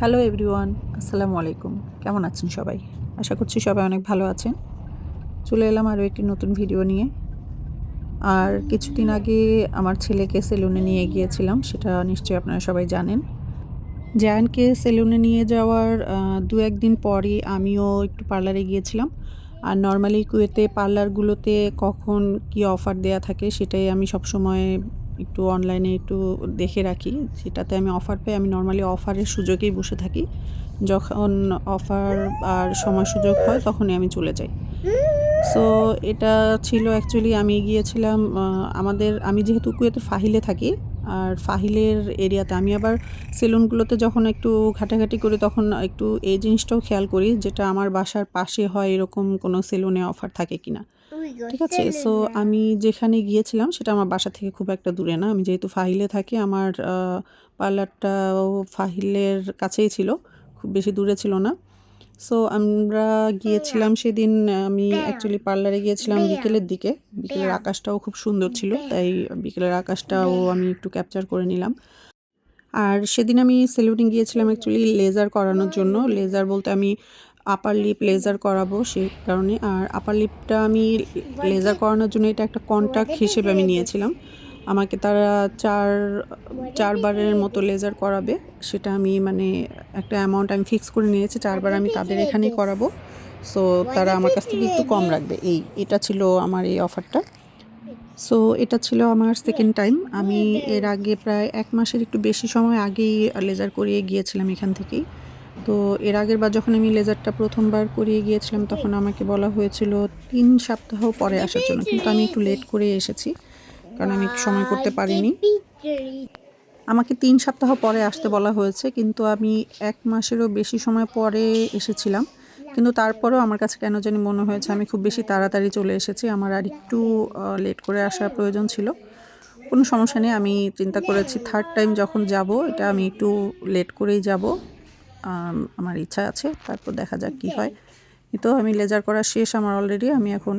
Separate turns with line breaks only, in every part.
Hello everyone আসসালামু আলাইকুম। কেমন আছেন সবাই? আশা করছি সবাই অনেক ভালো আছেন। চলে এলাম আরও একটি নতুন ভিডিও নিয়ে। আর কিছুদিন আগে আমার ছেলেকে সেলুনে নিয়ে গিয়েছিলাম, সেটা নিশ্চয়ই আপনারা সবাই জানেন। জায়ানকে সেলুনে নিয়ে যাওয়ার দু একদিন পরই আমিও একটু পার্লারে গিয়েছিলাম। আর নর্মালি কুয়েতে পার্লারগুলোতে কখন কি অফার দেয়া থাকে, সেটাই আমি সবসময় একটু অনলাইনে একটু দেখে রাখি। সেটাতে আমি অফার পাই, আমি নর্মালি অফারের সুযোগেই বসে থাকি। যখন অফার আর সময় সুযোগ হয়, তখনই আমি চলে যাই। সো এটা ছিল অ্যাকচুয়ালি আমি গিয়েছিলাম আমাদের, আমি যেহেতু কুয়েতে ফাহিলে থাকি, আর ফাহিলের এরিয়াতে আমি আবার সেলুনগুলোতে যখন একটু ঘাটাঘাটি করি, তখন একটু এই জিনিসটাও খেয়াল করি, যেটা আমার বাসার পাশে হয়, এরকম কোনো সেলুনে অফার থাকে কিনা। ঠিক আছে সো আমি যেখানে গিয়েছিলাম সেটা আমার বাসা থেকে খুব একটা দূরে না। আমি যেহেতু ফাহিলে থাকি আমার পার্লারটাও ফাহিলের কাছেই ছিল খুব বেশি দূরে ছিল না। সো আমরা গিয়েছিলাম সেদিন আমি অ্যাকচুয়ালি পার্লারে গিয়েছিলাম বিকেলের দিকে। বিকেলের আকাশটাও খুব সুন্দর ছিল তাই বিকেলের আকাশটাও আমি একটু ক্যাপচার করে নিলাম। আর সেদিন আমি সেলুনে গিয়েছিলাম অ্যাকচুয়ালি লেজার করানোর জন্য। লেজার বলতে আমি আপার লিপ লেজার করাবো সেই কারণে। আর আপার লিপটা আমি লেজার করানোর জন্য এটা একটা কন্ট্যাক্ট হিসেবে আমি নিয়েছিলাম। আমাকে তারা চার, চারবারের মতো লেজার করাবে। সেটা আমি মানে একটা অ্যামাউন্ট আমি ফিক্স করে নিয়েছি, চারবার আমি তাদের এখানেই করাবো। সো তারা আমার কাছ থেকে একটু কম রাখবে। এই, এটা ছিল আমার এই অফারটা সো এটা ছিল আমার সেকেন্ড টাইম আমি এর আগে প্রায় এক মাসের একটু বেশি সময় আগেই লেজার করিয়ে গিয়েছিলাম এখান থেকেই। তো এর আগের বার যখন আমি লেজারটা প্রথমবার করিয়ে গিয়েছিলাম, তখন আমাকে বলা হয়েছিল তিন সপ্তাহ পরে আসার জন্য। কিন্তু আমি একটু লেট করে এসেছি, কারণ আমি সময় করতে পারিনি। আমাকে তিন সপ্তাহ পরে আসতে বলা হয়েছে, কিন্তু আমি এক মাসেরও বেশি সময় পরে এসেছিলাম। কিন্তু তারপরেও আমার কাছে কেন জানি মনে হয়েছে, আমি খুব বেশি তাড়াতাড়ি চলে এসেছি, আমার আর একটু লেট করে আসার প্রয়োজন ছিল। কোনো সমস্যা নেই, আমি চিন্তা করেছি থার্ড টাইম যখন যাব, এটা আমি একটু লেট করেই যাব। আমার ইচ্ছা আছে তারপর দেখা যাক কি হয়। তো আমি লেজার করা শেষ আমার অলরেডি আমি এখন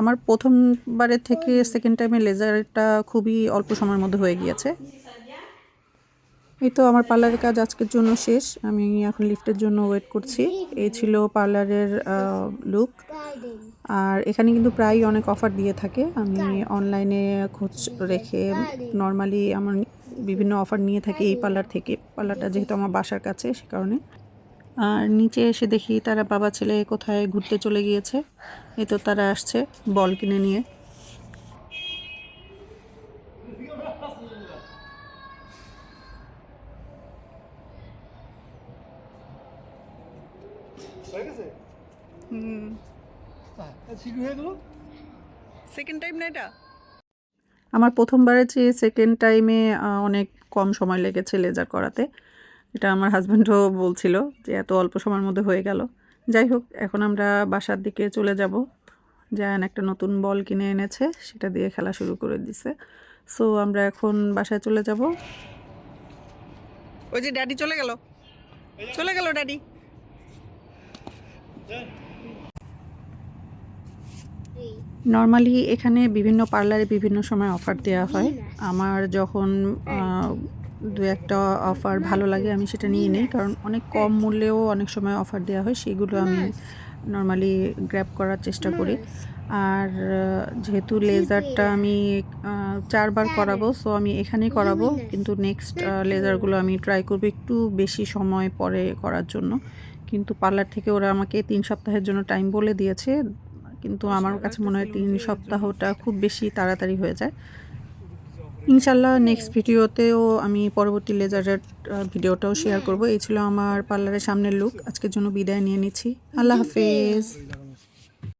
আমার প্রথমবারের থেকে সেকেন্ড টাইমে লেজারটা খুবই অল্প সময়ের মধ্যে হয়ে গিয়েছে। এই তো আমার পার্লারের কাজ আজকের জন্য শেষ আমি এখন লিফটের জন্য ওয়েট করছি। এই ছিল পার্লারের লুক আর এখানে কিন্তু প্রায়ই অনেক অফার দিয়ে থাকে। আমি অনলাইনে খোঁজ রেখে নর্মালি আমার বিভিন্ন অফার নিয়ে থাকি এই পার্লার থেকে। পার্লারটা যেহেতু আমার বাসার কাছে সে কারণে। আর নিচে এসে দেখি তারা বাবা ছেলে কোথায় ঘুরতে চলে গিয়েছে। এই তো তারা আসছে বল কিনে নিয়ে। সেকেন্ড টাইম না এটা? আমার প্রথমবারের চেয়ে সেকেন্ড টাইমে অনেক কম সময় লেগেছে লেজার করাতে। এটা আমার হাজব্যান্ডও বলছিল যে এত অল্প সময়ের মধ্যে হয়ে গেল। যাই হোক এখন আমরা বাসার দিকে চলে যাব। জায়ান একটা নতুন বল কিনে এনেছে সেটা দিয়ে খেলা শুরু করে দিছে। সো আমরা এখন বাসায় চলে যাব। ওই যে ড্যাডি চলে গেল। চলে গেল ড্যাডি নর্মালি এখানে বিভিন্ন পার্লারে বিভিন্ন সময় অফার দেওয়া হয়। আমার যখন দু একটা অফার ভালো লাগে, আমি সেটা নিয়ে নিই। কারণ অনেক কম মূল্যেও অনেক সময় অফার দেওয়া হয়, সেগুলো আমি নর্মালি গ্র্যাব করার চেষ্টা করি। আর যেহেতু লেজারটা আমি চারবার করাবো সো আমি এখানেই করাবো। কিন্তু নেক্সট লেজারগুলো আমি ট্রাই করব একটু বেশি সময় পরে করার জন্য। কিন্তু পার্লার থেকে ওরা আমাকে তিন সপ্তাহের জন্য টাইম বলে দিয়েছে। কিন্তু আমার কাছে মনে হয় তিন সপ্তাহটা খুব বেশি তাড়াতাড়ি হয়ে যায়। ইনশাল্লাহ নেক্সট ভিডিওতেও আমি পরবর্তী লেজারের ভিডিওটাও শেয়ার করব। এই ছিল আমার পার্লারের সামনের লুক আজকের জন্য বিদায় নিয়ে নিচ্ছি। আল্লাহ হাফেজ।